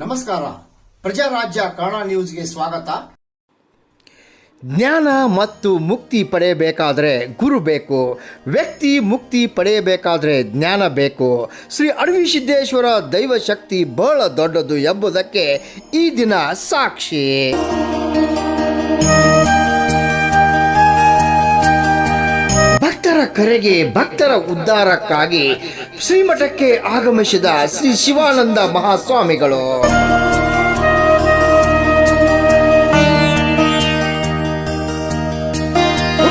ನಮಸ್ಕಾರ. ಪ್ರಜಾರಾಜ್ಯ ಕನ್ನಡ ನ್ಯೂಸ್ಗೆ ಸ್ವಾಗತ. ಜ್ಞಾನ ಮತ್ತು ಮುಕ್ತಿ ಪಡೆಯಬೇಕಾದರೆ ಗುರು ಬೇಕು, ವ್ಯಕ್ತಿ ಮುಕ್ತಿ ಪಡೆಯಬೇಕಾದರೆ ಜ್ಞಾನ ಬೇಕು. ಶ್ರೀ ಅಡವಿ ಸಿದ್ದೇಶ್ವರ ದೈವ ಶಕ್ತಿ ಬಹಳ ದೊಡ್ಡದು ಎಂಬುದಕ್ಕೆ ಈ ದಿನ ಸಾಕ್ಷಿ. ಕರೆಗೆ ಭಕ್ತರ ಉದ್ಧಾರಕ್ಕಾಗಿ ಶ್ರೀಮಠಕ್ಕೆ ಆಗಮಿಸಿದ ಶ್ರೀ ಶಿವಾನಂದ ಮಹಾಸ್ವಾಮಿಗಳು.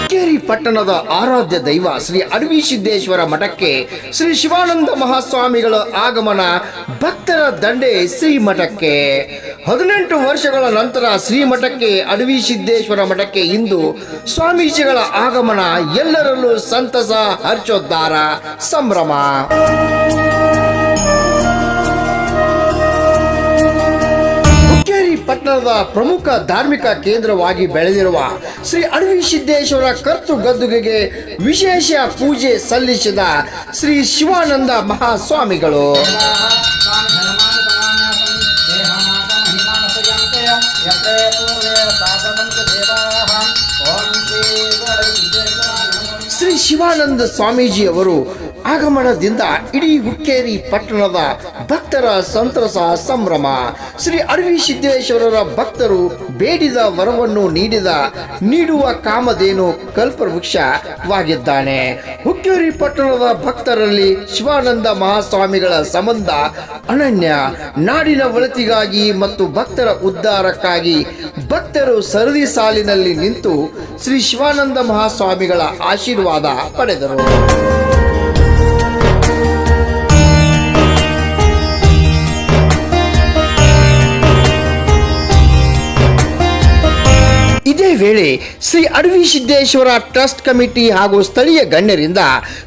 ಹುಕ್ಕೇರಿ ಪಟ್ಟಣದ ಆರಾಧ್ಯ ದೈವ ಶ್ರೀ ಅಡವಿ ಸಿದ್ದೇಶ್ವರ ಮಠಕ್ಕೆ ಶ್ರೀ ಶಿವಾನಂದ ಮಹಾಸ್ವಾಮಿಗಳ ಆಗಮನ ಭಕ್ತರ ದಂಡೆ ಶ್ರೀ ಮಠಕ್ಕೆ ಹದಿನೆಂಟು ವರ್ಷಗಳ ನಂತರ ಶ್ರೀ ಮಠಕ್ಕೆ ಅಡವಿ ಸಿದ್ದೇಶ್ವರ ಮಠಕ್ಕೆ ಇಂದು ಸ್ವಾಮೀಜಿಗಳ ಆಗಮನ ಎಲ್ಲರಲ್ಲೂ ಸಂತಸ, ಹರ್ಷೋದ್ಧಾರ, ಸಂಭ್ರಮ. ಪಟ್ಟಣದ ಪ್ರಮುಖ ಧಾರ್ಮಿಕ ಕೇಂದ್ರವಾಗಿ ಬೆಳೆದಿರುವ ಶ್ರೀ ಅಡವಿ ಸಿದ್ದೇಶ್ವರ ಕರ್ತು ಗದ್ದುಗೆಗೆ ವಿಶೇಷ ಪೂಜೆ ಸಲ್ಲಿಸಿದ ಶ್ರೀ ಶಿವಾನಂದ ಮಹಾಸ್ವಾಮಿಗಳು. ಶ್ರೀ ಶಿವಾನಂದ ಸ್ವಾಮೀಜಿಯವರು ಆಗಮನದಿಂದ ಇಡೀ ಹುಕ್ಕೇರಿ ಪಟ್ಟಣದ ಭಕ್ತರ ಸಂತಸ ಸಂಭ್ರಮ. ಶ್ರೀ ಅರವಿ ಸಿದ್ದೇಶ್ವರರ ಭಕ್ತರು ಬೇಡಿದ ವರವನ್ನು ನೀಡಿದ, ನೀಡುವ ಕಾಮಧೇನು ಕಲ್ಪವೃಕ್ಷವಾಗಿದ್ದಾನೆ. ಹುಕ್ಕೇರಿ ಪಟ್ಟಣದ ಭಕ್ತರಲ್ಲಿ ಶಿವಾನಂದ ಮಹಾಸ್ವಾಮಿಗಳ ಸಂಬಂಧ ಅನನ್ಯ. ನಾಡಿನ ಒಳತಿಗಾಗಿ ಮತ್ತು ಭಕ್ತರ ಉದ್ಧಾರಕ್ಕಾಗಿ ಭಕ್ತರು ಸರದಿ ಸಾಲಿನಲ್ಲಿ ನಿಂತು ಶ್ರೀ ಶಿವಾನಂದ ಮಹಾಸ್ವಾಮಿಗಳ ಆಶೀರ್ವಾದ ಪಡೆದರು. ಇದೇ ವೇಳೆ ಶ್ರೀ ಅಡವಿ ಸಿದ್ದೇಶ್ವರ ಟ್ರಸ್ಟ್ ಕಮಿಟಿ ಹಾಗೂ ಸ್ಥಳೀಯ ಗಣ್ಯರಿಂದ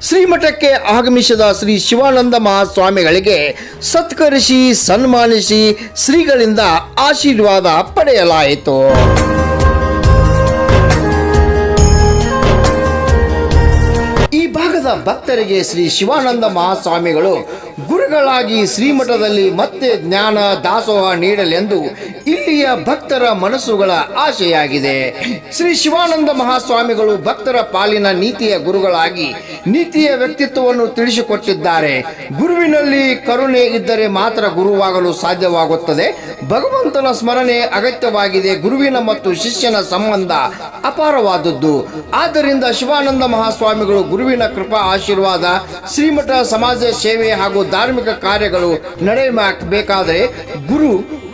ಶ್ರೀಮಠಕ್ಕೆ ಆಗಮಿಸಿದ ಶ್ರೀ ಶಿವಾನಂದ ಮಹಾಸ್ವಾಮಿಗಳಿಗೆ ಸತ್ಕರಿಸಿ, ಸನ್ಮಾನಿಸಿ ಶ್ರೀಗಳಿಂದ ಆಶೀರ್ವಾದ ಪಡೆಯಲಾಯಿತು. ಈ ಭಾಗದ ಭಕ್ತರಿಗೆ ಶ್ರೀ ಶಿವಾನಂದ ಮಹಾಸ್ವಾಮಿಗಳು ಗುರುಗಳಾಗಿ ಶ್ರೀಮಠದಲ್ಲಿ ಮತ್ತೆ ಜ್ಞಾನ ದಾಸೋಹ ನೀಡಲೆಂದು ಇಲ್ಲಿಯ ಭಕ್ತರ ಮನಸ್ಸುಗಳ ಆಶೆಯಾಗಿದೆ. ಶ್ರೀ ಶಿವಾನಂದ ಮಹಾಸ್ವಾಮಿಗಳು ಭಕ್ತರ ಪಾಲಿನ ನೀತಿಯ ಗುರುಗಳಾಗಿ ನೀತಿಯ ವ್ಯಕ್ತಿತ್ವವನ್ನು ತಿಳಿಸಿಕೊಟ್ಟಿದ್ದಾರೆ. ಗುರುವಿನಲ್ಲಿ ಕರುಣೆ ಇದ್ದರೆ ಮಾತ್ರ ಗುರುವಾಗಲು ಸಾಧ್ಯವಾಗುತ್ತದೆ. ಭಗವಂತನ ಸ್ಮರಣೆ ಅಗತ್ಯವಾಗಿದೆ. ಗುರುವಿನ ಮತ್ತು ಶಿಷ್ಯನ ಸಂಬಂಧ ಅಪಾರವಾದದ್ದು. ಆದ್ದರಿಂದ ಶಿವಾನಂದ ಮಹಾಸ್ವಾಮಿಗಳು ಗುರುವಿನ ಕೃಪಾ ಆಶೀರ್ವಾದ, ಶ್ರೀಮಠ ಸಮಾಜ ಸೇವೆ ಹಾಗೂ ಧಾರ್ಮಿಕ ಕಾರ್ಯಗಳು ನಡೆಯಬೇಕಾದರೆ ಗುರು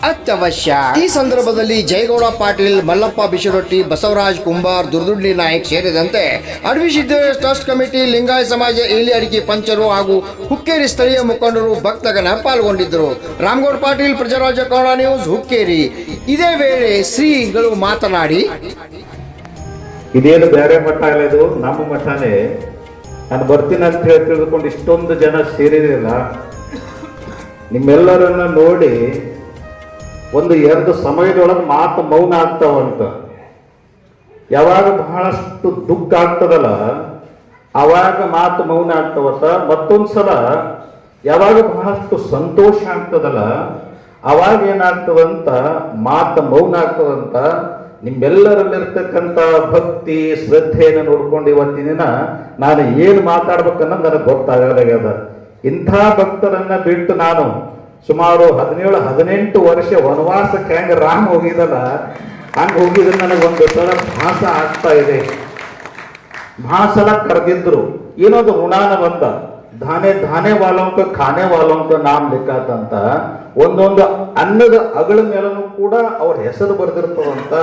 ಅತ್ಯವಶ್ಯ. ಈ ಸಂದರ್ಭದಲ್ಲಿ ಜಯಗೌಡ ಪಾಟೀಲ್, ಮಲ್ಲಪ್ಪ ಬಿಶರೊಟ್ಟಿ ಬಸವರಾಜ್ ಕುಂಬಾರ್ ದುರ್ದುಡ್ಡಿ ನಾಯಕ್ ಸೇರಿದಂತೆ ಅಡವಿ ಸಿದ್ದೇಶ್ವರ ಟ್ರಸ್ಟ್ ಕಮಿಟಿ, ಲಿಂಗಾಯತ ಸಮಾಜ ಇಲ್ಲಿ ಅಡಿಕೆ ಪಂಚರು ಹಾಗೂ ಹುಕ್ಕೇರಿ ಸ್ಥಳೀಯ ಮುಖಂಡರು ಭಕ್ತಗಣ ಪಾಲ್ಗೊಂಡಿದ್ದರು. ರಾಮಗೌಡ ಪಾಟೀಲ್ ಪ್ರಜಾರಾಜ ಕನ್ನಡ ನ್ಯೂಸ್, ಹುಕ್ಕೇರಿ. ಇದೇ ವೇಳೆ ಶ್ರೀಗಳು ಮಾತನಾಡಿ. ಇದೇನು ಬೇರೆ ಮಠ ಇದು? ನಮ್ಮ ಮಠನೇ. ನಾನು ಬರ್ತೀನಿ ಅಂತ ಹೇಳಿ ತಿಳಿದುಕೊಂಡು ಇಷ್ಟೊಂದು ಜನ ಸೇರಿದಿಲ್ಲ ನಿಮ್ಮೆಲ್ಲರನ್ನ ನೋಡಿ ಒಂದು ಎರಡು ಸಮಯದೊಳಗೆ ಮಾತು ಮೌನ ಆಗ್ತಾವಂತ. ಯಾವಾಗ ಬಹಳಷ್ಟು ದುಃಖ ಆಗ್ತದಲ್ಲ ಅವಾಗ ಮಾತು ಮೌನ ಆಗ್ತಾವತ್ತ ಮತ್ತೊಂದ್ಸಲ ಯಾವಾಗ ಬಹಳಷ್ಟು ಸಂತೋಷ ಆಗ್ತದಲ್ಲ ಅವಾಗ ಏನಾಗ್ತದಂತ, ಮಾತು ಮೌನ ಆಗ್ತದಂತ. ನಿಮ್ಮೆಲ್ಲರಲ್ಲಿರ್ತಕ್ಕಂಥ ಭಕ್ತಿ, ಶ್ರದ್ಧೆಯನ್ನು ನೋಡ್ಕೊಂಡು ಇವತ್ತಿನ ದಿನ ನಾನು ಏನು ಮಾತಾಡ್ಬೇಕನ್ನೋದು ನನಗೆ ಗೊತ್ತಾಗಲಾಗ್ಯದ ಇಂಥ ಭಕ್ತರನ್ನ ಬಿಟ್ಟು ನಾನು ಸುಮಾರು ಹದಿನೇಳು, ಹದಿನೆಂಟು ವರ್ಷ ವನವಾಸಕ್ಕೆ ಹೆಂಗೆ ರಾಮ್ ಹೋಗಿದಲ್ಲ, ಹಂಗ ಹೋಗಿದ್ರೆ ನನಗೊಂದು ಸಲ ಭಾಸ ಆಗ್ತಾ ಇದೆ. ಮಹಾಸಲ ಕರೆದಿದ್ರು. ಏನೊಂದು ಋಣಾನ ಬಂದ. ಧಾನೆ ಧಾನೆ ವಾಲೋಂಕ ಖಾನೆ ವಾಲೋಂಕ ನಾಮ್ ಲೆಕ್ಕಂತ ಒಂದೊಂದು ಅನ್ನದ ಅಗಳ ಮೇಲೂ ಕೂಡ ಅವ್ರ ಹೆಸರು ಬರೆದಿರ್ತದಂತ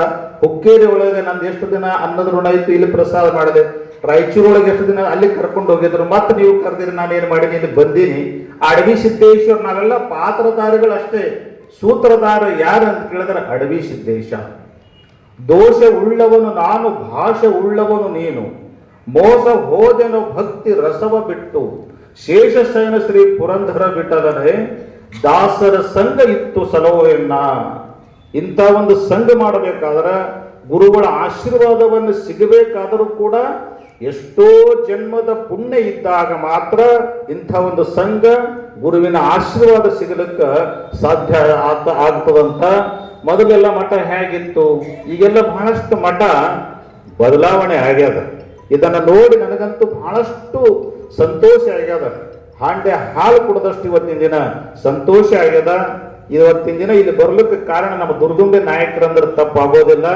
ಹುಕ್ಕೇರಿ ಒಳಗೆ ನಂದು ಎಷ್ಟು ದಿನ ಅನ್ನದ ಋಣ ಇತ್ತು, ಇಲ್ಲಿ ಪ್ರಸಾದ ಮಾಡಿದೆ. ರಾಯಚೂರೊಳಗೆ ಎಷ್ಟು ದಿನ ಅಲ್ಲಿ ಕರ್ಕೊಂಡು ಹೋಗಿದ್ರು. ಮತ್ತೆ ನೀವು ಕರೆದಿರಿ, ನಾನು ಏನ್ ಮಾಡೀನಿ, ಇಲ್ಲಿ ಬಂದೀನಿ. ಅಡವಿ ಸಿದ್ದೇಶ್ವರ ನಾವೆಲ್ಲ ಪಾತ್ರಧಾರಿಗಳು ಅಷ್ಟೇ. ಸೂತ್ರಧಾರ ಯಾರು ಅಂತ ಕೇಳಿದ್ರೆ ಅಡವಿ ಸಿದ್ದೇಶ. ದೋಷ ಉಳ್ಳವನು ನಾನು, ಭಾಷೆ ಉಳ್ಳವನು ನೀನು. ಮೋಸ ಹೋದೆನು ಭಕ್ತಿ ರಸವ ಬಿಟ್ಟು. ಶೇಷಶಯನ ಶ್ರೀ ಪುರಂದರ ಬಿಟ್ಟದರೆ ದಾಸರ ಸಂಘ ಇತ್ತು ಸಲೋ ಎನ್ನ ಇಂಥ ಒಂದು ಸಂಘ ಮಾಡಬೇಕಾದ್ರೆ ಗುರುಗಳ ಆಶೀರ್ವಾದವನ್ನು ಸಿಗಬೇಕಾದರೂ ಕೂಡ ಎಷ್ಟೋ ಜನ್ಮದ ಪುಣ್ಯ ಇದ್ದಾಗ ಮಾತ್ರ ಇಂಥ ಒಂದು ಸಂಘ ಗುರುವಿನ ಆಶೀರ್ವಾದ ಸಿಗಲಿಕ್ಕೆ ಸಾಧ್ಯ ಆತ ಆಗ್ತದಂತ ಮೊದಲೆಲ್ಲ ಮಠ ಹೇಗಿತ್ತು? ಈಗೆಲ್ಲ ಬಹಳಷ್ಟು ಮಠ ಬದಲಾವಣೆ ಆಗ್ಯದ. ಇದನ್ನ ನೋಡಿ ನನಗಂತೂ ಬಹಳಷ್ಟು ಸಂತೋಷ ಆಗ್ಯದ. ಹಾಂಡೆ ಹಾಲು ಕುಡದಷ್ಟು ಇವತ್ತಿನ ದಿನ ಸಂತೋಷ ಆಗ್ಯದ. ಇವತ್ತಿನ ದಿನ ಇಲ್ಲಿ ಬರ್ಲಿಕ್ಕೆ ಕಾರಣ ನಮ್ಮ ದುರ್ಗುಂಬೆ ನಾಯಕರಂದ್ರೆ ತಪ್ಪಾಗೋದಿಲ್ಲ.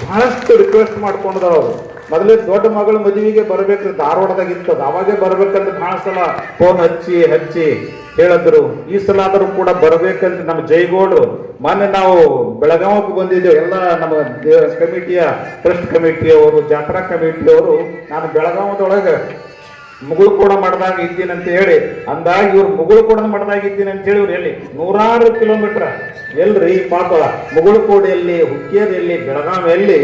ಬಹಳಷ್ಟು ರಿಕ್ವೆಸ್ಟ್ ಮಾಡ್ಕೊಂಡದಾರ ಅವರು. ಮೊದಲೇ ದೊಡ್ಡ ಮಗಳ ಮದುವೆಗೆ ಬರ್ಬೇಕು ಧಾರವಾಡದಾಗ ಇತ್ತದ ಅವಾಗೆ ಬರ್ಬೇಕಂತ ಬಹಳ ಸಲ ಫೋನ್ ಹಚ್ಚಿ ಹಚ್ಚಿ ಹೇಳಿದ್ರು. ಈ ಸಲ ಆದರೂ ಕೂಡ ಬರ್ಬೇಕಂತ ನಮ್ಮ ಜೈಗೋಡು. ಮೊನ್ನೆ ನಾವು ಬೆಳಗಾವಕ್ಕೆ ಬಂದಿದ್ದೇವೆ. ಎಲ್ಲ ನಮ್ಮ ಕಮಿಟಿಯ ಟ್ರಸ್ಟ್ ಕಮಿಟಿಯವರು, ಜಾತ್ರಾ ಕಮಿಟಿಯವರು. ನಾನು ಬೆಳಗಾವದೊಳಗೆ ಮುಗುಳು ಕೂಡ ಮಾಡ್ದಾಗ ಇದ್ದೀನಿ ಅಂತ ಹೇಳಿ, ಅಂದಾಗ ಇವ್ರು ಮುಗುಳು ಕೂಡ ಮಾಡ್ದಾಗ ಇದ್ದೀನಿ ಅಂತ ಹೇಳಿ ಇವ್ರು ಎಲ್ಲಿ? ನೂರಾರು ಕಿಲೋಮೀಟರ್ ಎಲ್ರಿ ಪಾಪ ಮುಗುಳು ಕೋಡಿಯಲ್ಲಿ ಹುಕ್ಕೇರಿಯಲ್ಲಿ ಬೆಳಗಾವಿಯಲ್ಲಿ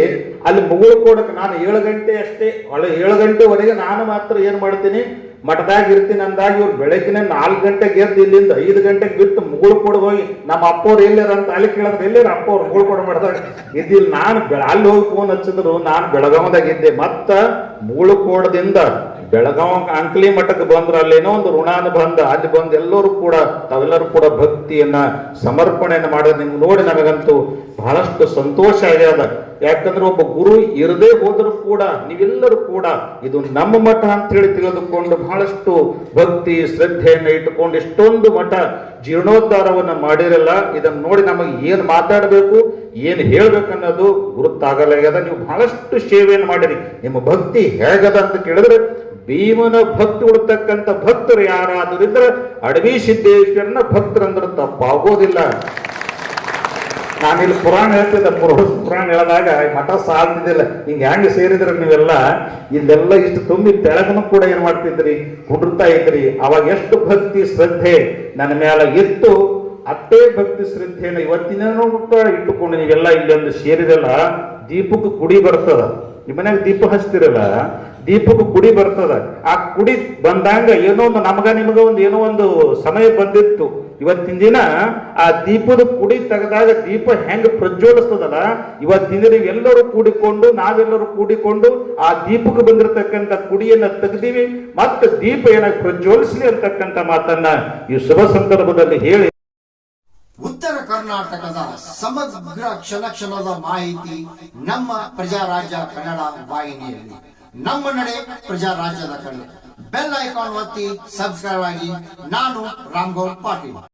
ಅಲ್ಲಿ ಮುಗುಳು ಕೋಡಕ್ಕೆ ನಾನು ಏಳು ಗಂಟೆ ಅಷ್ಟೇ ಒಳ್ಳೆ ಏಳು ಗಂಟೆವರೆಗೆ ನಾನು ಮಾತ್ರ ಏನು ಮಾಡ್ತೀನಿ? ಮಠದಾಗ ಇರ್ತೀನಿ ಅಂದಾಗ ಇವ್ರು ಬೆಳಗ್ಗೆ ನಾಲ್ಕು ಗಂಟೆಗೆ ಎದ್ದು ಇಲ್ಲಿಂದ ಐದು ಗಂಟೆಗೆ ಬಿಟ್ಟು ಮುಗುಳು ಕೊಡ ಹೋಗಿ, ನಮ್ಮ ಅಪ್ಪವ್ರು ಎಲ್ಲಾರ ಅಂತ ಅಲ್ಲಿ ಕೇಳಿದ್ರೆ, ಎಲ್ಲಾರ ಅಪ್ಪವ್ರು? ಮುಗುಳು ಕೊಡ ಮಾಡ್ದಾಗ ಇದ್ದಿಲ್ಲ ನಾನು ಅಲ್ಲಿ ಹೋಗಿ ಫೋನ್ ಹಚ್ಚಿದ್ರು, ನಾನು ಬೆಳಗಾವದಾಗ ಇದ್ದೆ. ಮತ್ತ ಮುಗುಳು ಕೋಡದಿಂದ ಬೆಳಗಾವ್ ಅಂಕಲಿ ಮಠಕ್ಕೆ ಬಂದ್ರೆ, ಅಲ್ಲೇನೋ ಒಂದು ಋಣಾನುಬಂಧ, ಅಲ್ಲಿ ಬಂದು ಎಲ್ಲರೂ ಕೂಡ, ತಾವೆಲ್ಲರೂ ಕೂಡ ಭಕ್ತಿಯನ್ನ, ಸಮರ್ಪಣೆಯನ್ನು ಮಾಡೋದು ನಿಮ್ಗೆ ನೋಡಿ ನನಗಂತೂ ಬಹಳಷ್ಟು ಸಂತೋಷ ಆಗ್ಯದ ಯಾಕಂದ್ರೆ ಒಬ್ಬ ಗುರು ಇರದೇ ಹೋದರೂ ಕೂಡ, ನೀವೆಲ್ಲರೂ ಕೂಡ ಇದು ನಮ್ಮ ಮಠ ಅಂತ ಹೇಳಿ ತಿಳಿದುಕೊಂಡು ಬಹಳಷ್ಟು ಭಕ್ತಿ, ಶ್ರದ್ಧೆಯನ್ನು ಇಟ್ಟುಕೊಂಡು ಎಷ್ಟೊಂದು ಮಠ ಜೀರ್ಣೋದ್ಧಾರವನ್ನ ಮಾಡಿರಲ್ಲ, ಇದನ್ನು ನೋಡಿ ನಮಗೆ ಏನ್ ಮಾತಾಡಬೇಕು, ಏನ್ ಹೇಳ್ಬೇಕನ್ನೋದು ಗುರುತಾಗಲಾಗ್ಯದ. ನೀವು ಬಹಳಷ್ಟು ಸೇವೆಯನ್ನು ಮಾಡಿರಿ. ನಿಮ್ಮ ಭಕ್ತಿ ಹೇಗದ ಅಂತ ಕೇಳಿದ್ರೆ ಭೀಮನ ಭಕ್ತಿ ಉಳ್ತಕ್ಕಂಥ ಭಕ್ತರು ಯಾರಾದರೂ ಇದ್ರೆ ಅಡವಿ ಸಿದ್ದೇಶ್ವರನ ಭಕ್ತರಂದ್ರೆ ತಪ್ಪಾಗೋದಿಲ್ಲ. ನಾನಿಲ್ಲಿ ಪುರಾಣ ಹೇಳ್ತಿದ್ದೆ ಪುರೋಹಿತ ಪುರಾಣ ಹೇಳಿದಾಗ ಮಠ ಸಾಲ್ತಿದ್ದಿಲ್ಲ. ಹಿಂಗೆ ಹೆಂಗೆ ಸೇರಿದ್ರೆ ನೀವೆಲ್ಲ? ಇಲ್ಲೆಲ್ಲ ಇಷ್ಟು ತುಂಬಿ ತೆಳಗನು ಕೂಡ ಏನ್ ಮಾಡ್ತಿದ್ರಿ? ಕುಡಿರ್ತಾ ಇದ್ರಿ. ಅವಾಗ ಎಷ್ಟು ಭಕ್ತಿ ಶ್ರದ್ಧೆ ನನ್ನ ಮೇಲೆ ಇತ್ತು. ಅಷ್ಟೇ ಭಕ್ತಿ ಶ್ರದ್ಧೆಯನ್ನು ಇವತ್ತಿನ ಕೂಡ ಇಟ್ಟುಕೊಂಡು ನೀವೆಲ್ಲ ಇಲ್ಲೊಂದು ಸೇರಿದೆಲ್ಲ ದೀಪಕ್ಕೆ ಕುಡಿ ಬರ್ತದ. ನಿಮ್ಮ ದೀಪ ಹಚ್ತಿರಲ್ಲ? ದೀಪಕ್ಕೆ ಕುಡಿ ಬರ್ತದ. ಆ ಕುಡಿ ಬಂದಂಗ ಏನೋ ಒಂದು ನಮಗ ನಿಮಗ ಒಂದು ಏನೋ ಒಂದು ಸಮಯ ಬಂದಿತ್ತು. ಇವತ್ತಿನ ದಿನ ಆ ದೀಪದ ಕುಡಿ ತೆಗೆದಾಗ ದೀಪ ಹೆಂಗ್ ಪ್ರಜ್ವಲಿಸ್ತದಲ್ಲ, ಇವತ್ತಿನ ದಿನ ಎಲ್ಲರೂ ಕೂಡಿಕೊಂಡು, ನಾವೆಲ್ಲರೂ ಕೂಡಿಕೊಂಡು ಆ ದೀಪಕ್ಕೆ ಬಂದಿರತಕ್ಕಂತ ಕುಡಿಯನ್ನ ತೆಗ್ದೀವಿ. ಮತ್ತೆ ದೀಪ ಏನಾಗಿ ಪ್ರಜ್ವಲಿಸ್ಲಿ ಅಂತಕ್ಕಂಥ ಮಾತನ್ನ ಈ ಶುಭ ಸಂದರ್ಭದಲ್ಲಿ ಹೇಳಿ. ಉತ್ತರ ಕರ್ನಾಟಕದ ಸಮಗ್ರ ಕ್ಷಣ ಕ್ಷಣದ ಮಾಹಿತಿ ನಮ್ಮ ಪ್ರಜಾರಾಜ್ಯ ಕನ್ನಡ ವಾಹಿನಿಯಲ್ಲಿ. ನಮ್ಮ ನಡೆ ಪ್ರಜಾ ರಾಜ್ಯದ ಕಡೆ. ಬೆಲ್ ಐಕಾನ್ ಒತ್ತಿ ಸಬ್ಸ್ಕ್ರೈಬ್ ಆಗಿ. ನಾನು ರಾಮ್ಗೌಡ್ ಪಾಟೀಲ್.